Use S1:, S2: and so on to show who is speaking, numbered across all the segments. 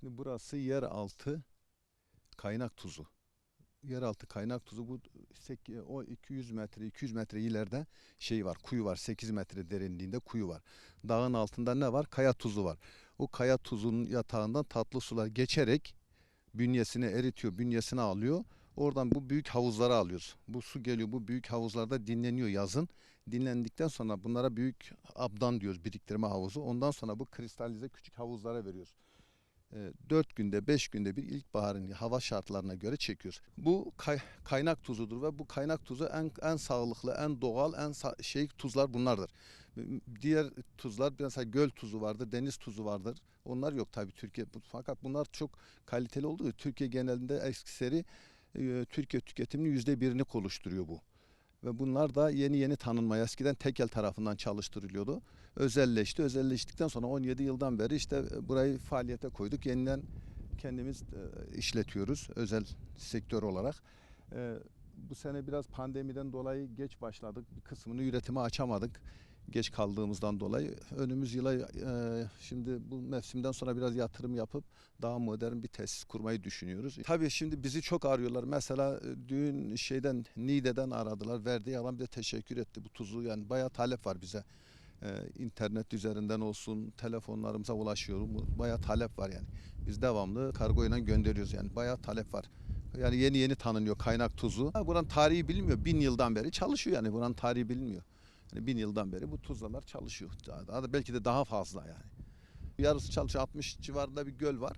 S1: Şimdi burası yeraltı kaynak tuzu. Yeraltı kaynak tuzu bu o 200 metre 200 metre ileride şey var kuyu var 8 metre derinliğinde kuyu var. Dağın altında ne var? Kaya tuzu var. O kaya tuzunun yatağından tatlı sular geçerek bünyesini eritiyor, bünyesini alıyor. Oradan bu büyük havuzlara alıyoruz. Bu su geliyor bu büyük havuzlarda dinleniyor yazın. Dinlendikten sonra bunlara büyük abdan diyoruz biriktirme havuzu. Ondan sonra bu kristalize küçük havuzlara veriyoruz. 4 günde 5 günde bir ilkbaharın hava şartlarına göre çekiyoruz. Bu kay- kaynak tuzudur ve bu kaynak tuzu en en sağlıklı, en doğal, en sa- şey tuzlar bunlardır. Diğer tuzlar mesela göl tuzu vardır, deniz tuzu vardır. Onlar yok tabii Türkiye. Fakat bunlar çok kaliteli olduğu Türkiye genelinde ekseri e, Türkiye tüketiminin yüzde birini oluşturuyor bu. Ve bunlar da yeni yeni tanınmaya eskiden tekel tarafından çalıştırılıyordu. Özelleşti. Özelleştikten sonra 17 yıldan beri işte burayı faaliyete koyduk. Yeniden kendimiz e, işletiyoruz özel sektör olarak. E, Bu sene biraz pandemiden dolayı geç başladık. Bir kısmını üretime açamadık. Geç kaldığımızdan dolayı. Önümüz yıla e, şimdi bu mevsimden sonra biraz yatırım yapıp daha modern bir tesis kurmayı düşünüyoruz. Tabii şimdi bizi çok arıyorlar. Mesela e, düğün şeyden Niğde'den aradılar. Verdiği alan bize teşekkür etti. Bu tuzu yani bayağı talep var bize. Ee, internet üzerinden olsun telefonlarımıza ulaşıyor. Bu Bayağı talep var yani. Biz devamlı kargoyla gönderiyoruz yani. Bayağı talep var. Yani yeni yeni tanınıyor kaynak tuzu. Buranın tarihi bilinmiyor. Bin yıldan beri çalışıyor yani. Buranın tarihi bilinmiyor. Yani bin yıldan beri bu tuzlalar çalışıyor. Daha, daha da belki de daha fazla yani. Yarısı çalışıyor. 60 civarında bir göl var.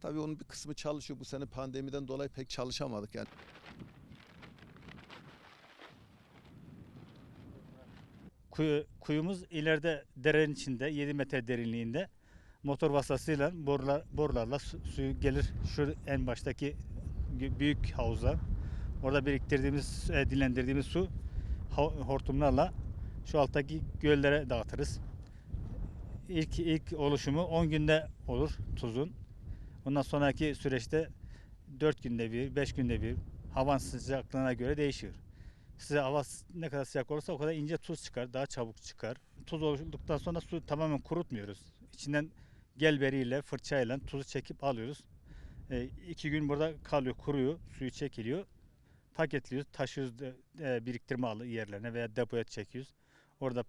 S1: Tabii onun bir kısmı çalışıyor. Bu sene pandemiden dolayı pek çalışamadık yani.
S2: Kuyu, kuyumuz ileride derenin içinde 7 metre derinliğinde motor vasıtasıyla borular, borularla su, suyu gelir şu en baştaki büyük havuzdan. Orada biriktirdiğimiz, e, dinlendirdiğimiz su hortumlarla şu alttaki göllere dağıtırız. İlk, ilk oluşumu 10 günde olur tuzun. Ondan sonraki süreçte 4 günde bir, 5 günde bir havan sıcaklığına göre değişiyor. Size hava ne kadar sıcak olursa o kadar ince tuz çıkar, daha çabuk çıkar. Tuz oluştuktan sonra su tamamen kurutmuyoruz. İçinden gelberiyle, fırçayla tuzu çekip alıyoruz. E, iki gün burada kalıyor, kuruyor, suyu çekiliyor. Paketliyoruz, taşıyoruz e, biriktirme yerlerine veya depoya çekiyoruz. Orada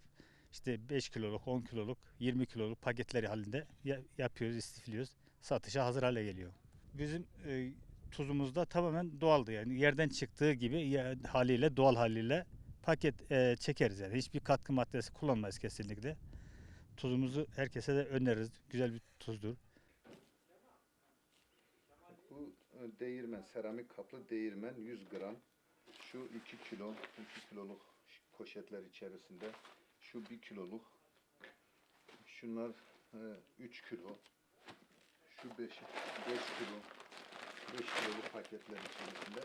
S2: işte 5 kiloluk, 10 kiloluk, 20 kiloluk paketleri halinde ya- yapıyoruz, istifliyoruz. Satışa hazır hale geliyor. Bizim e, tuzumuz da tamamen doğaldı yani yerden çıktığı gibi haliyle doğal haliyle paket e, çekeriz yani hiçbir katkı maddesi kullanmayız kesinlikle. Tuzumuzu herkese de öneririz. Güzel bir tuzdur.
S1: Bu e, değirmen, seramik kaplı değirmen 100 gram. Şu 2 kilo, 2 kiloluk poşetler içerisinde. Şu 1 kiloluk. Şunlar 3 kilo. Şu 5 5 kilo. 5 kiloluk paketler içerisinde.